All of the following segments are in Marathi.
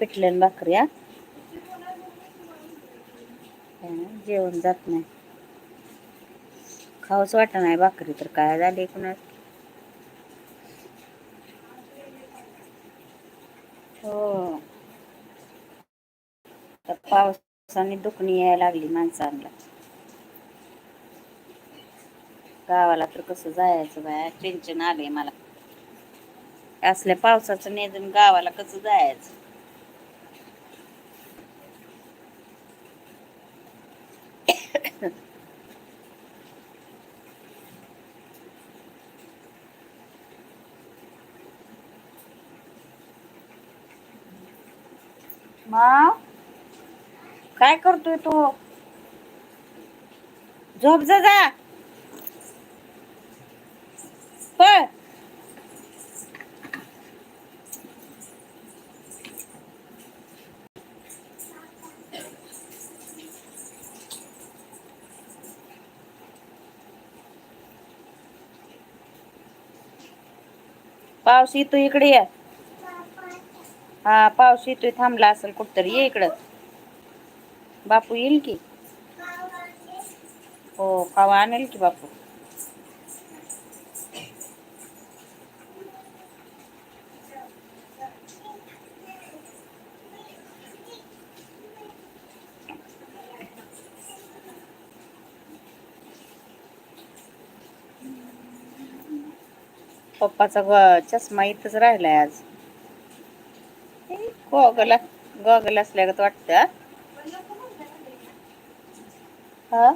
पिठल्यान भाकरी जेवण जात नाही. खाऊच वाटत नाही भाकरी तर काय झाली कुणा हो. तर पावसाने दुखणी यायला लागली माणसांना. गावाला तर कसं जायचं बाया टेन्शन आलंय मला. असल्या पावसाचं नेजून गावाला कसं जायचं? मा? काय करतोय तू? झोप जा. पाऊस तू इकडे ये. हा पाऊस येतोय थांबला असेल बापू की? हो आणेल की बापू? पप्पाचा ग- चष्मा इथंच राहिलाय आज. गॉगल गॉगल असल्यागत वाटतं हा?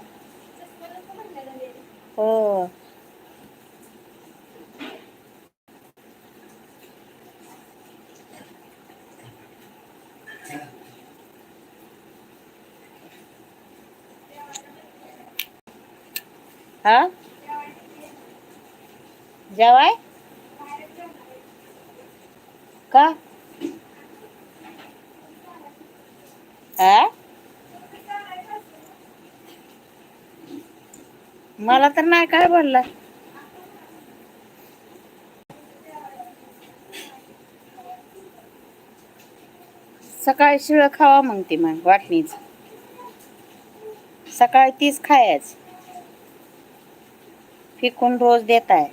हो. हा? जेवाय? का? आ? मला तर नाही काय बोलला. सकाळी शिळ खावा मग ती मग वाटणीच. सकाळी तीच खायच. फिकून रोज देताय.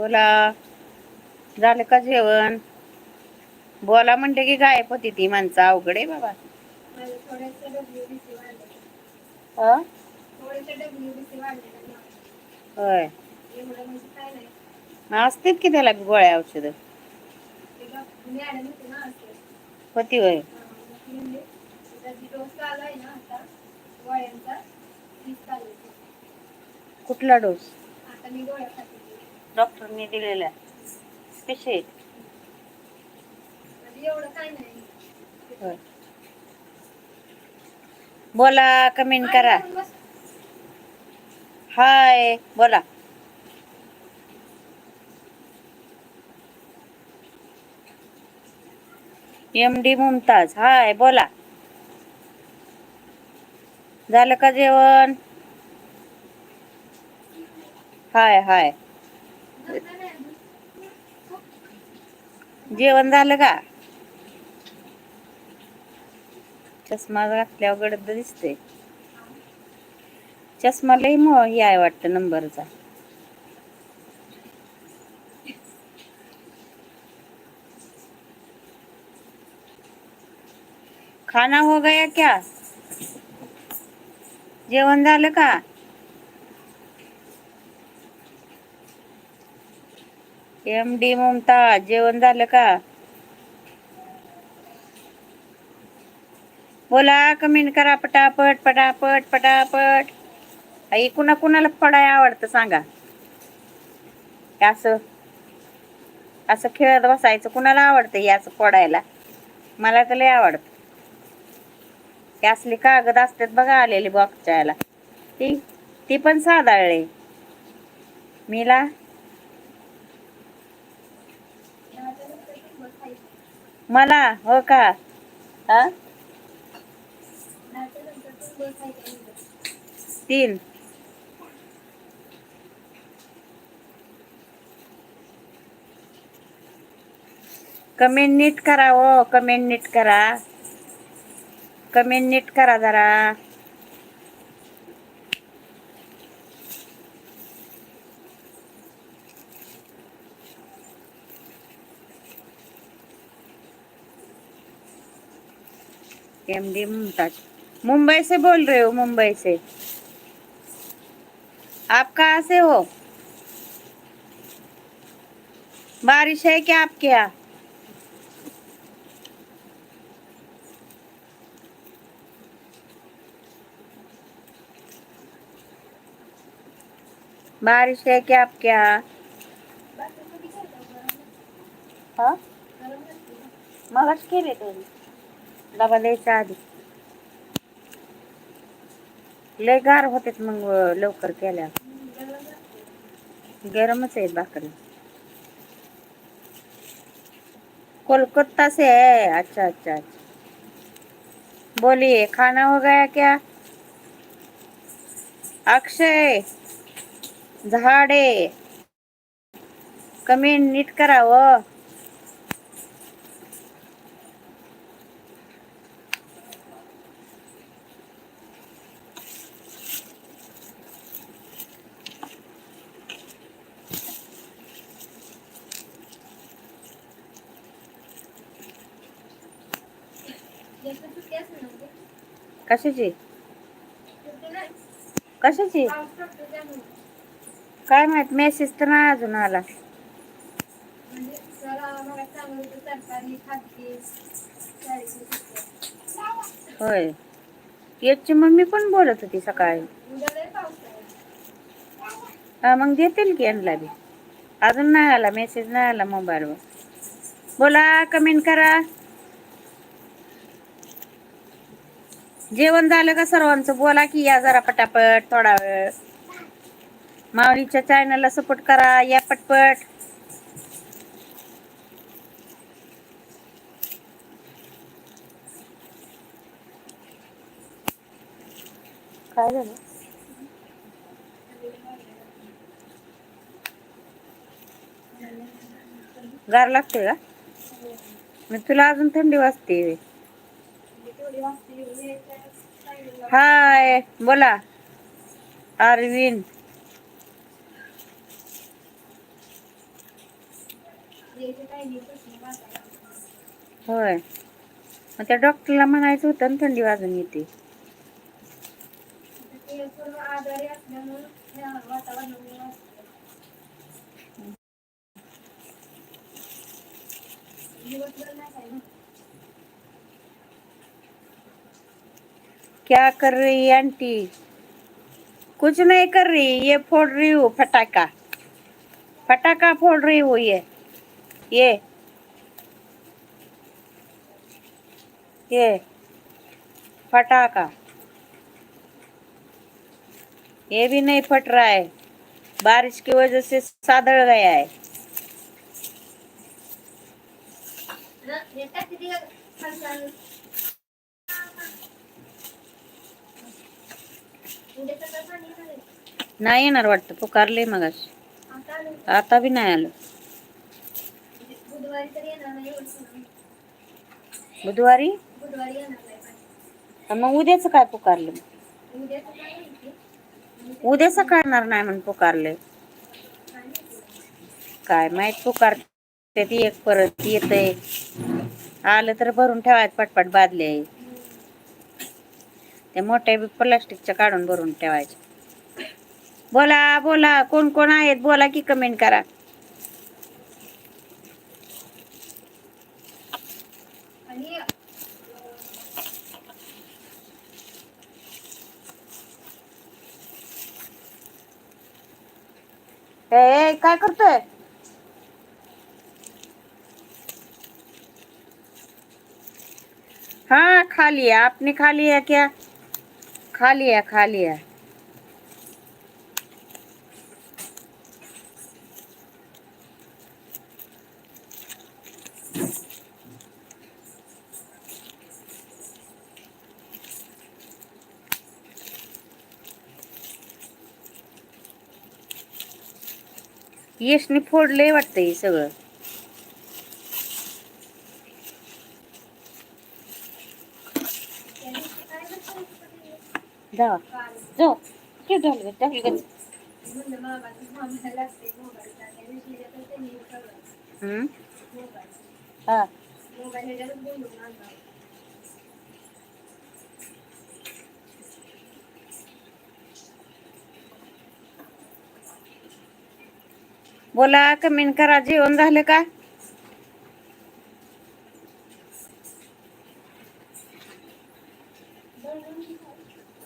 बोला. झालं का जेवण? बोला म्हणते की गायब होती ती माणसं. अवघड आहे बाबा? होय. असतात की त्याला गोळ्या औषध? होती होय. कुठला डोस? डॉक्टरने दिलेला कसे बोला कमेंट करा. हाय बोला. एम डी मुमताज हाय बोला. झालं का जेवण? हाय हाय. जेवण झालं का? चष्मा घातल्यावर गडद दिसते चष्मा लई मो हे आहे वाटतं नंबरचा. खाना हो गया क्या? जेवण झालं का? एम डी मुमताज जेवण झालं का? बोला कमेंट करा पटापट पटापट पटापट. आई कुणा कुणाला पडाय आवडतं सांगा. असं असं खेळत बसायचं. कुणाला आवडतं हे असं पडायला? मला तर लय आवडतं. असली कागद असतात बघा आलेली बॉक्सच्या याला. ती ती पण साधाळले मीला? मला हो का? हा? तीन. कमेंट नीट करा हो. कमेंट नीट करा. कमेंट नीट करा जरा. एम डी मुमताज़ मुंबई से बोल रहे हो, मुंबई से। आप कहाँ से हो? बारिश है क्या आपके यहाँ? बारिश है क्या आपके यहाँ? हा? मगच केले त्यांनी डबा द्यायच्या आधी लय गार होते मग लवकर केल्या. गरमच आहे भाकरी. कोलकाता से है. अच्छा अच्छा अच्छा. बोलिए खाना हो गया क्या? अक्षय झाडे. कमेंट नीट करावं. कशाची? कशाची? काय माहीत मेसेज तर नाही अजून आला. होय. याची मम्मी पण बोलत होती सकाळी. मग देतील की यांना बी? अजून नाही आला मेसेज नाही आला मोबाईलवर बोला कमेंट करा. जेवण झालं का सर्वांचं? बोला की या जरा पटापट थोडा वेळ. माऊलीच्या चॅनलला सपोर्ट करा या पटपट. काय झालं? गार लागते का? मग तुला अजून थंडी वाजते हाय बोला. अरविंद. होय. मग त्या डॉक्टरला म्हणायचं होतं ना थंडी वाजून येते. क्या कर रही है, आंटी? कुछ नहीं कर रही, ये फोड़ रही हूँ फटाका। फटाका फोड़ रही हूँ ये। ये। ये। फटाका। ये भी नहीं फट रहा है। बारिश की वजह से सादड़ गया है। नाही येणार वाटतं. पुकारले मग आता बी नाही आलं. बुधवारी? मग उद्याच काय पुकारलं? उद्या सकाळणार नाही म्हणून पुकारले. काय माहीत पुकार ती एक परत येतय. आलं तर भरून ठेवायचं पटपट बादले ते मोठ्या प्लास्टिकच्या काढून भरून ठेवायचे. बोला बोला कोण कोण आहेत? बोला की कमेंट करा. ए काय करतोय? हाँ खाली लिया आपने खा लिया क्या? खा लिया खा लिया यशने फोडलंय वाटतं हे सगळं. जा जा किती झालं टाकली का हम्म हा बोला कमेंट करा जेवण झालं का?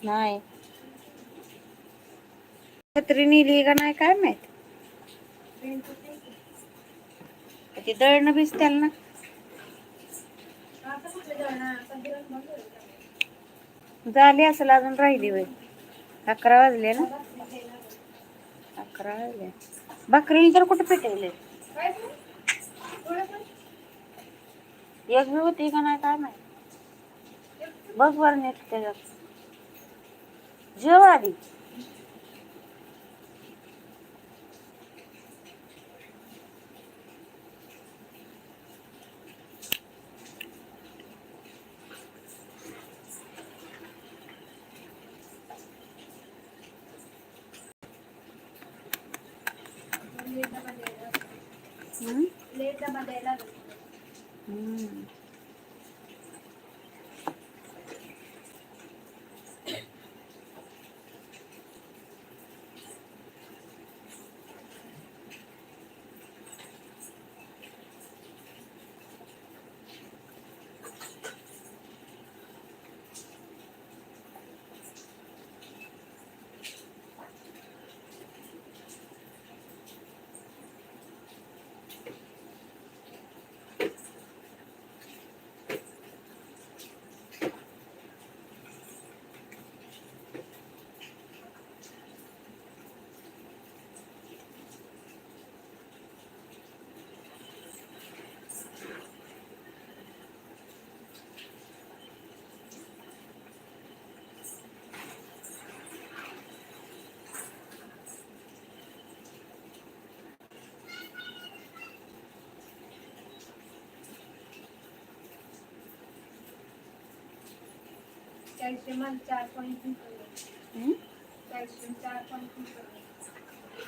नाही. छत्री नेली का नाही काय माहीत? ते दळणं भिजत्याल ना. झाली असेल अजून राहिली वय अकरा वाजले ना. अकरा वाजले. बकरीने तर कुठे पेटवले? एक बी होती का नाही काय माहिती? बघ बरं नीट त्याच्यात. जेव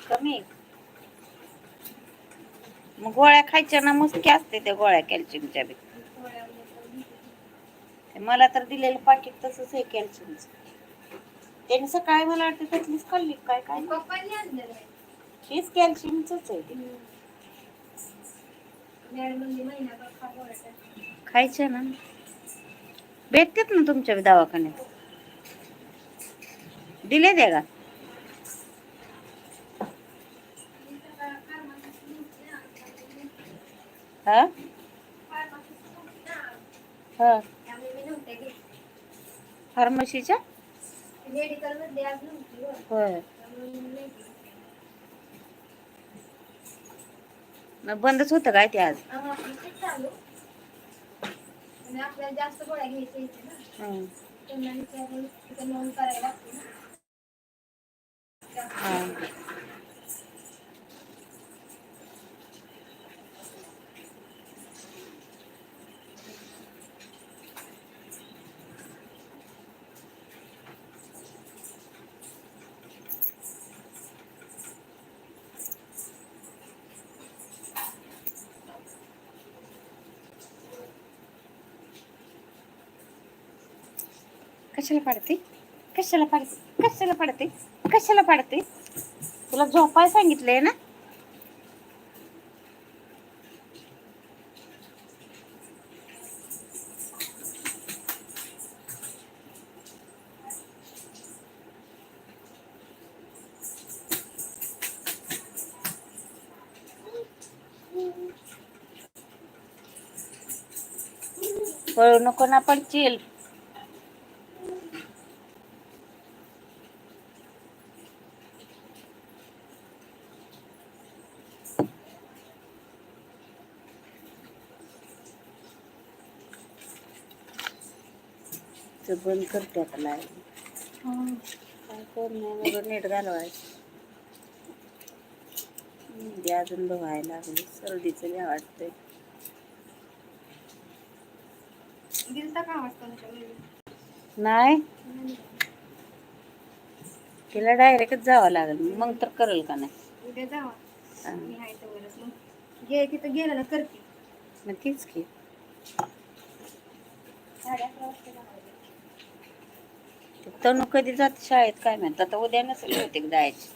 कमी. मग गोळ्या खायच्या ना मस्त असते त्या गोळ्या कॅल्शियमच्या बी. मला तर दिलेलं पाकिट तसंच आहे कॅल्शियमचं. त्याने सकाळी मला वाटतं त्यातलीच खाल्ली काय काय हेच कॅल्शियमच आहे ते. खायचं ना. भेटतात ना तुमच्या दवाखान्यात? दिले द्या का? हा? हा. फार्मसीच्या? मेडिकल होय बंदच होतं काय ते आज आम्हा आपलं तेच चालू आणि आपल्याला जास्त गोळ्या घ्यायच्या इथे ना हं. त्यांना विचारून तिथं नोंद करायला लागते ना हा. कशाला पाडते? कशाला पाडते? कशाला पाडते? कशाला पाडते? तुला झोपाय सांगितलंय ना? नको ना पण चिल. ते बंद करते आता लाईव्ह. काय मग? नीट घालवायचं. मेहंदी अजून बघायला लागली. सर्दीचं लय वाटतंय? नाही. तिला डायरेक्टच जावं लागेल. मग तर करेल का नाही? उद्या जावा. मी आहे गे तिथं गेलेलं करते. मग तीच की साडे अकरा वाजता जाणार तनु कधी जाते शाळेत काय म्हणतात? आता उद्या नसेल बहुतेक जायची.